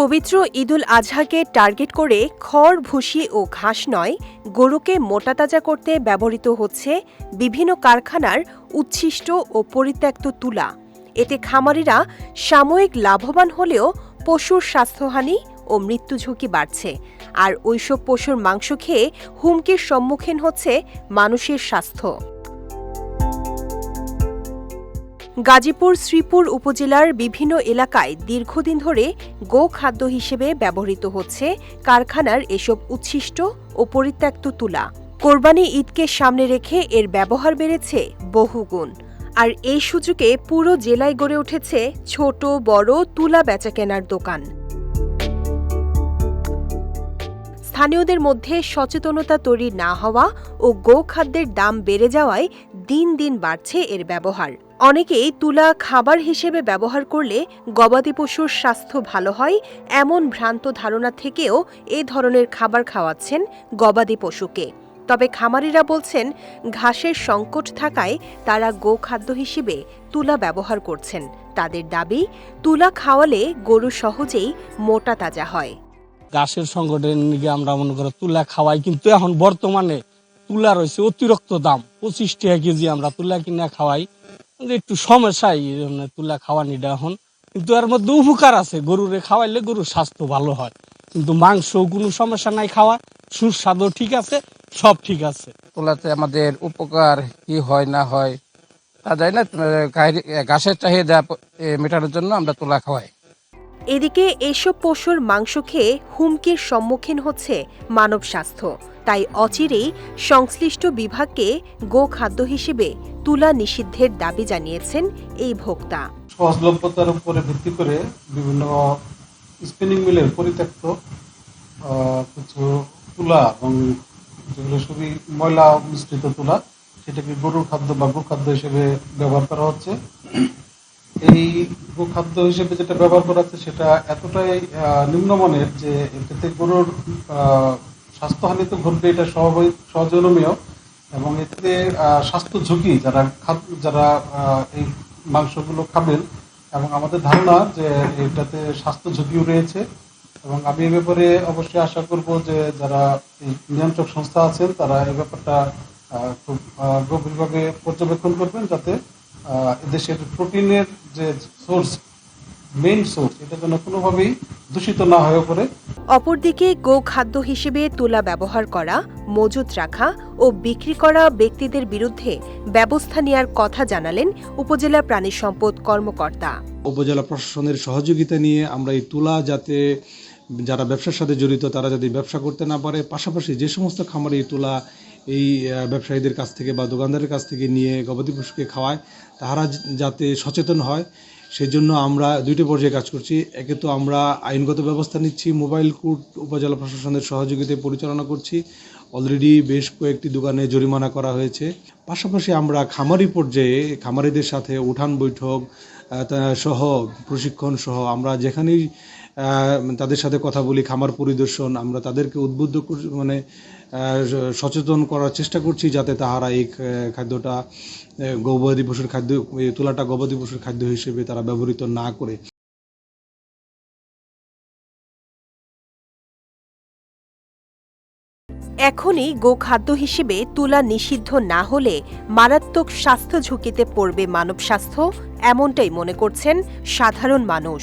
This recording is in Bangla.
পবিত্র ঈদুল আজহাকে টার্গেট করে খড়, ভুসি ও ঘাস নয়, গরুকে মোটাতাজা করতে ব্যবহৃত হচ্ছে বিভিন্ন কারখানার উচ্ছিষ্ট ও পরিত্যক্ত তুলা। এতে খামারিরা সাময়িক লাভবান হলেও পশুর স্বাস্থ্যহানি ও মৃত্যু ঝুঁকি বাড়ছে। আর ওইসব পশুর মাংস খেয়ে হুমকির সম্মুখীন হচ্ছে মানুষের স্বাস্থ্য। গাজীপুর শ্রীপুর উপজেলার বিভিন্ন এলাকায় দীর্ঘদিন ধরে গো খাদ্য হিসেবে ব্যবহৃত হচ্ছে কারখানার এসব উচ্ছিষ্ট ও পরিত্যক্ত তুলা। কোরবানি ঈদকে সামনে রেখে এর ব্যবহার বেড়েছে বহুগুণ। আর এই সুযোগে পুরো জেলায় গড়ে উঠেছে ছোট, বড় তুলা বেচাকেনার দোকান। স্থানীয়দের মধ্যে সচেতনতা তৈরি না হওয়া ও গো খাদ্যের দাম বেড়ে যাওয়ায় দিন দিন বাড়ছে এর ব্যবহার। অনেকেই তুলা খাবার হিসেবে ব্যবহার করলে গবাদি পশুর স্বাস্থ্য ভালো হয়, এমন ভ্রান্ত ধারণা থেকেও এ ধরনের খাবার খাওয়াচ্ছেন গবাদি পশুকে। তবে খামারিরা বলছেন, ঘাসের সংকট থাকায় তারা গো খাদ্য হিসেবে তুলা ব্যবহার করছেন। তাদের দাবি, তুলা খাওয়ালে গরু সহজেই মোটা তাজা হয়। ঘাসের সংকটের নিকে আমরা মনে করো তুলা খাওয়াই, কিন্তু এখন বর্তমানে তুলা রয়েছে অতিরিক্ত দাম। পঁচিশ টাকা কেজি আমরা তুলা কিনা খাওয়াই। একটু সমস্যা এই জন্য তুলা খাওয়ানিটা এখন কিন্তু এর মধ্যে উপকার আছে, গরুরে খাওয়াইলে গরুর স্বাস্থ্য ভালো হয়। কিন্তু মাংস কোনো সমস্যা নাই খাওয়া সুস্বাদও ঠিক আছে, সব ঠিক আছে। তুলাতে আমাদের উপকার কি হয় না হয়, তা যায় না ঘাসের চাহিদা মেটানোর জন্য আমরা তুলা খাওয়াই। এদিকে এসব পশুর মাংস খেয়ে হুমকির সম্মুখীন হচ্ছে মানব স্বাস্থ্য। তাই অচিরেই সংশ্লিষ্ট বিভাগকে গো খাদ্য হিসেবে তুলা নিষিদ্ধের দাবি জানিয়েছেন এই ভোক্তা। সহজলভ্যতার উপরে ভিত্তি করে বিভিন্ন স্পিনিং মিলের পরিত্যক্ত কিছু তুলা এবং যেগুলো ময়লা মিশ্রিত তুলা, সেটাকে গরুর খাদ্য বা গোখাদ্য হিসেবে ব্যবহার করা হচ্ছে। এই গোখাদ্য হিসেবে যেটা ব্যবহার করা হচ্ছে সেটা এতটাই নিম্নমানের যে এটাতে গরুর স্বাস্থ্যহানি তো ঘটবে এটা সহজনমীয় এবং এতে স্বাস্থ্য ঝুঁকি যারা যারা এই মাংসগুলো খাবেন এবং আমাদের ধারণা যে এটাতে স্বাস্থ্য ঝুঁকিও রয়েছে এবং আমি এ ব্যাপারে অবশ্যই আশা করব যে যারা এই নিয়ন্ত্রক সংস্থা আছেন তারা এই ব্যাপারটা খুব গভীরভাবে পর্যবেক্ষণ করবেন যাতে আহ, এদেশের প্রোটিনের যে সোর্স মেইন সোর্স এটা যেন কোনোভাবেই দূষিত না হয়ে পড়ে। অপরদিকে গো খাদ্য হিসেবে তুলা ব্যবহার করা মজুত রাখা ও বিক্রি করা ব্যক্তিদের বিরুদ্ধে ব্যবস্থা নেয়ার কথা জানালেন উপজেলা প্রাণী সম্পদ কর্মকর্তা। উপজেলা প্রশাসনের সহযোগিতা নিয়ে আমরা এই তুলা যাতে যারা ব্যবসার সাথে জড়িত, তারা যাতে ব্যবসা করতে না পারে, পাশাপাশি যে সমস্ত খামারে তুলা এই ব্যবসায়ীদের কাছ থেকে বা দোকানদারের কাছ থেকে নিয়ে গবাদি পশুকে খাওয়ায় তারা যাতে সচেতন হয়। সেই জন্য আমরা দুইটি পর্যায়ে কাজ করছি। একে তো আমরা আইনগত ব্যবস্থা নিচ্ছি, মোবাইল কোর্ট উপজেলা প্রশাসনের সহযোগিতায় পরিচালনা করছি। অলরেডি বেশ কয়েকটি দোকানে জরিমানা করা হয়েছে। পাশাপাশি আমরা খামারি পর্যায়ে খামারিদের সাথে উঠান বৈঠক সহ প্রশিক্ষণ সহ আমরা যেখানেই তাদের সাথে কথা বলি, খামার পরিদর্শন, আমরা তাদেরকে উদ্বুদ্ধ মানে সচেতন করার চেষ্টা করছি যাতে তাহারা এই খাদ্যটা গবাদি পশুর খাদ্য তুলাটা গবাদি পশুর খাদ্য হিসেবে তারা ব্যবহৃত না করে। এখনই গোখাদ্য হিসেবে তুলা নিষিদ্ধ না হলে মারাত্মক স্বাস্থ্য ঝুঁকিতে পড়বে মানব স্বাস্থ্য এমনটাই মনে করছেন সাধারণ মানুষ।